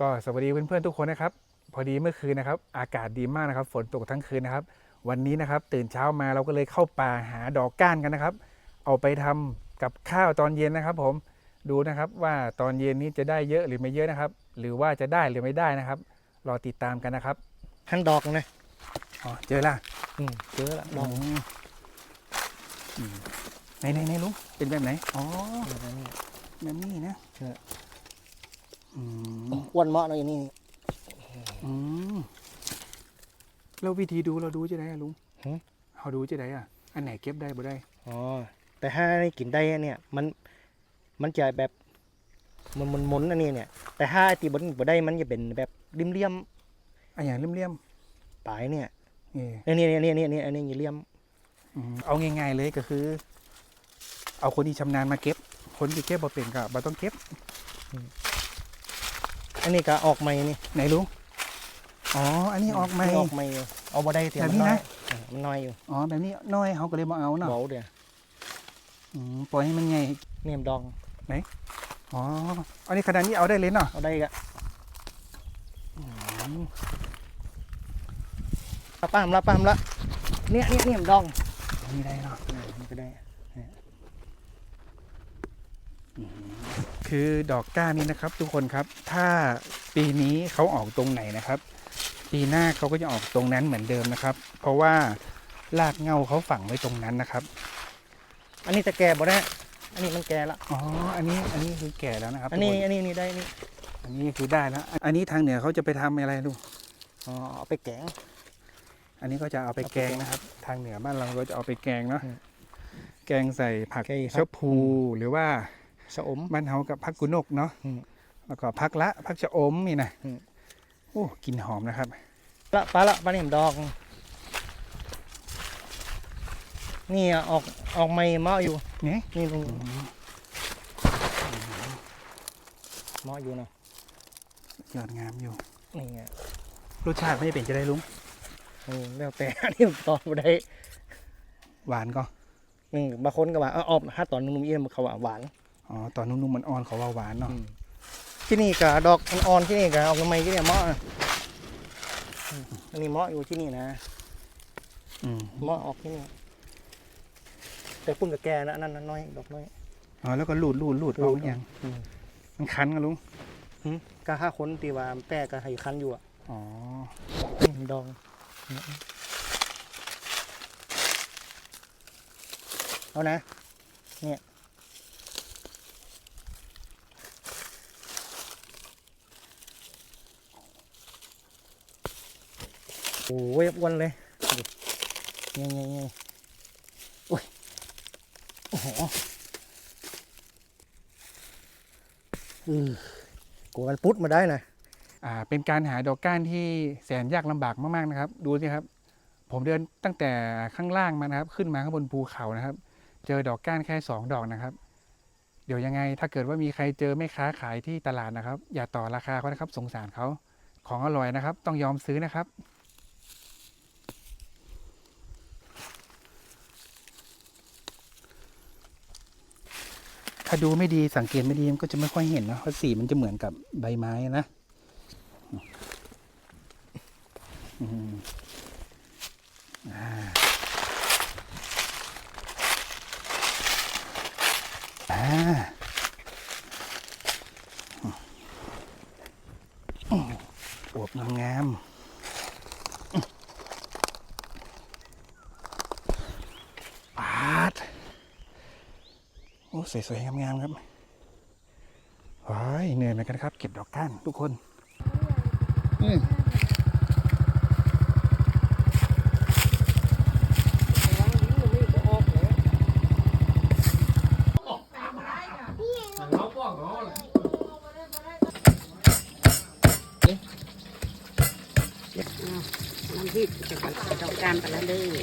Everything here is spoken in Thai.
ก็สวัสดีเพื่อนๆทุกคนนะครับ พอดีเมื่อคืนนะครับ อากาศดีมากนะครับ ฝนตกทั้งคืนนะครับ วันนี้นะครับ ตื่นเช้ามาเราก็เลยเข้าป่าหาดอกก้านกันนะครับ เอาไปทำกับข้าวตอนเย็นนะครับ ผมดูนะครับว่าตอนเย็นนี้จะได้เยอะหรือไม่เยอะนะครับ หรือว่าจะได้หรือไม่ได้นะครับ รอติดตามกันนะครับทั้งดอกนะอ๋อเจอละอืมเจอละดอกอืมไหนไหนไหนลุงเป็นแบบไหนอ๋อนี่นะนี่แบบนี้นะใช่อืม อ้วนเหมาะเลยนี่อืมแล้ววิธีดูเราดูจะได้อะลุงหึเขาดูจะได้อะอันไหนเก็บได้บ่ได้ อ๋อแต่ถ้าได้กินได้เนี่ย มันมันจะแบบมันมันมนอันนี้เนี่ย แต่ถ้าไอ้ตีบนบ่ได้มันจะเป็นแบบริมเลี่ยมอันอย่างเลี่ยมๆปลายเนี่ยๆนี่เนี่ยเนี่ยเนี่ยเนี่ยเนี่ยอันนี้อย่าเลี่ยมอืมเอาง่ายๆเลยก็คือ เอาคนที่ชำนาญมาเก็บ คนที่เก็บบ่เป็นก็บ่ต้องเก็บ อันนี้ก็ออกใหม่นี่ไหนลุงอ๋อ อันนี้ออกไหมออกใหม่อยู่เอาบ่ได้เตียแบบมันนี้น้อยนะอ่ามันน้อยอยู่อ๋อแบบนี้น้อยเขาก็เลยมาเอาเนาะเบาเดียวอืมปล่อยให้มันใหญ่ เนี่ยมนดองอ๋อ อันนี้ขนาดนี้เอาได้เลยเนาะเอาได้ก็อืมละป้ามละป้ามละเนี่ยเนี่ยเนี่ยมนดองอันนี้ได้เนาะอ่ามันก็ได้ คือดอกก้านนี้นะครับ ทุกคนครับ ถ้าปีนี้เขาออกตรงไหนนะครับ ปีหน้าเขาก็จะออกตรงนั้นเหมือนเดิมนะครับ เพราะว่ารากเหงาเขาฝังไว้ตรงนั้นนะครับ อันนี้จะแก่บ่ได้ อันนี้มันแก่ละอ๋อ อันนี้อันนี้คือแก่แล้วนะครับอันนี้ทุกคอันนี้นี่ได้นี่อันนี้คือได้แล้ว อันนี้ทางเหนือเขาจะไปทำอะไรลูกอ๋อเอาไปแกง อันนี้ก็จะเอาไปแกงนะครับ ทางเหนือบ้านเราก็จะเอาไปแกงเนาะอืมแกงใส่ผักแกงครับ ชะพูหรือว่า ชะอมบ้านเฮากับผักกุนกเนาะอืมแล้วก็ผักละผักชะอมนี่นะอืมโอ้กลินหอมนะครับละปลาละปลาเนี่ยดอกนี่อะออกออกไม่เหมาะอยู่นี่นี่ลุงเหมาะอยู่เนาะยอดงามอยู่นี่ไงรสชาติไม่ได้เป็นจะได้ลุงโอ้แล้วแต่อันนี้ตอนบ่ได้หวานก็อืมบางคนก็ว่าเอาออกถ้าตอนนุ่มๆเอี้ยมเขาว่าหวาน อ๋อตอนนุ่มๆมันอ่อนเขาว่าหวานเนาะอืมที่นี่ก็ดอกอ่อนๆที่นี่ก็ออกทำไมที่นี่เหมาะอะอืมอันนี้เหมาะอยู่ที่นี่นะอืมเหมาะออกที่นี่แต่พุ่นกับแกนะอันนั่นนะน้อยดอกน้อยอ๋อแล้วก็ลูดลูดลูดลูเอาดอย่างอืมมันคันกันลุงก็ห้าคนตีว่าแป้ก็ให้คันอยู่อะอ๋ออืมดองเอานะ เนี่ย โอ้ยอ้วนเลยนี่นี่นี่โอ้ยโอ้โหอือกูมันพุดมาได้นะอ่าเป็นการหาดอกก้านที่แสนยากลำบากมากๆนะครับ ดูสิครับ ผมเดินตั้งแต่ข้างล่างมานะครับ ขึ้นมาข้างบนภูเขานะครับ เจอดอกก้านแค่สองดอกนะครับ เดี๋ยวยังไงถ้าเกิดว่ามีใครเจอแม่ค้าขายที่ตลาดนะครับ อย่าต่อราคาเขานะครับ สงสารเขาของอร่อยนะครับ ต้องยอมซื้อนะครับ ถ้าดูไม่ดีสังเกตไม่ดีมันก็จะไม่ค่อยเห็นนะเพราะสีมันจะเหมือนกับใบไม้นะอืมอ่าอ่าอืมอวบงามๆปาด โอ้ สวยๆ งามๆ ครับว้ายเหนื่อยเหมือนกันครับ เก็บดอกก้านทุกคนอืมน้ำพริกจะกับดอกการไปแล้วเลย